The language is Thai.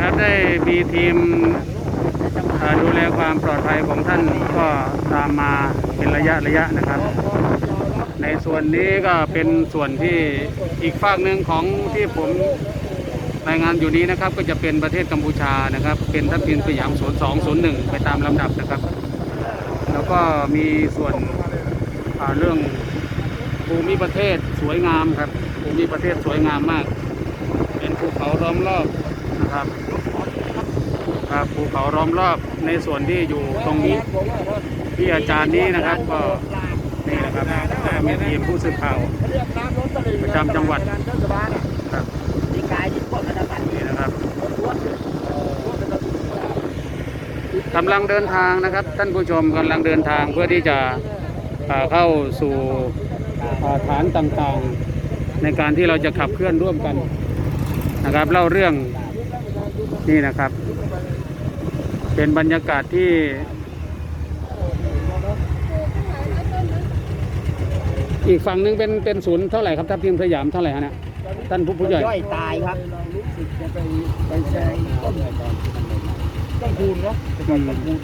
ครับได้มีทีมดูแลความปลอดภัยของท่านก็ตามมาเป็นระยะระยะนะครับ ในส่วนนี้ก็เป็นส่วนที่อีกฝากหนึ่งของที่ผมรายงานอยู่นี้นะครับ ก็จะเป็นประเทศกัมพูชานะครับ เป็นทัพทิมสยาม0201 ไปตามลำดับนะครับ แล้วก็มีส่วนเรื่องภูมิประเทศสวยงามครับภูมิประเทศสวยงามมาก เป็นภูเขาล้อมรอบ ครับ ครับภูเขาล้อมรอบในส่วนที่อยู่ตรงนี้ที่อาจารย์นี้นะครับก็นี่นะครับมีทีมผู้สื่อข่าวประจำจังหวัดครับนี่นะครับกำลังเดินทางนะครับ ท่านผู้ชมกำลังเดินทางเพื่อที่จะเข้าสู่ฐานต่างๆ ในการที่เราจะขับเคลื่อนร่วมกันนะครับเล่าเรื่อง นี่นะครับ เป็นบรรยากาศที่อีกฝั่งหนึงเป็นเป็นศูนย์เท่าไหร่ครับทัพทีมสยามเท่าไหร่ฮะเนี่ยท่านผู้ผู้ใหญ่ย่อยตายครับไปใช้ต้นต้นคูณเนาะแต่ก่อนต้นคูณ